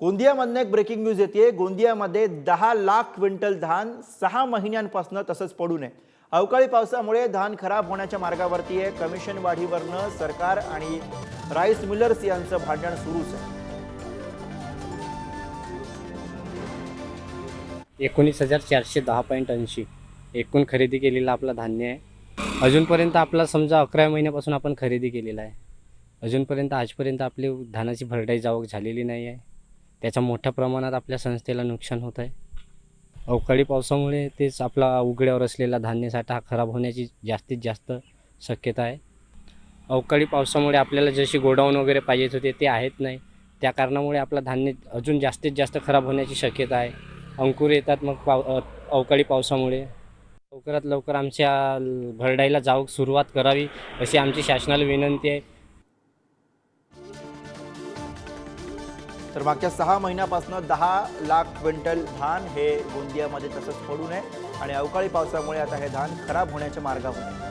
गोंदियामधनं एक breaking news येते गोंदियामध्ये दहा लाख क्विंटल धान सहा महिन्यांपासून तसंच पडू नये. अवकाळी पावसामुळे धान खराब होण्याच्या मार्गावरती आहे. कमिशन वाढीवरनं सरकार आणि राईस मिलर्स यांचं भांडण सुरूच आहे. एकोणीस हजार चारशे दहा पॉईंट ऐंशी. एकूण खरेदी केलेलं आपला धान्य आहे. अजूनपर्यंत आपला समजा अकरा महिन्यापासून आपण खरेदी केलेला आहे. अजूनपर्यंत आजपर्यंत आपली धानाची भरडाई जावक झालेली नाही आहे. त्याच्या मोठ्या प्रमाणात आपल्या संस्थेला नुकसान होत आहे. अवकाळी पावसामुळे तेच आपला उघड्यावर असलेला धान्यसाठा हा खराब होण्याची जास्तीत जास्त शक्यता आहे. अवकाळी पावसामुळे आपल्याला जशी गोडाऊन वगैरे पाहिजे होते ते आहेत नाही. त्या कारणामुळे आपला धान्य अजून जास्तीत जास्त खराब होण्याची शक्यता आहे. अंकुर येतात मग पाव अवकाळी पावसामुळे. लवकरात लवकर आमच्या भरडाईला जाऊ सुरुवात करावी अशी आमची शासनाला विनंती आहे. तर मागच्या सहा महिन्यापासून दहा लाख क्विंटल धान हे गोंदियामध्ये तसंच पडू नये आणि अवकाळी पावसामुळे आता हे धान खराब होण्याच्या मार्गावर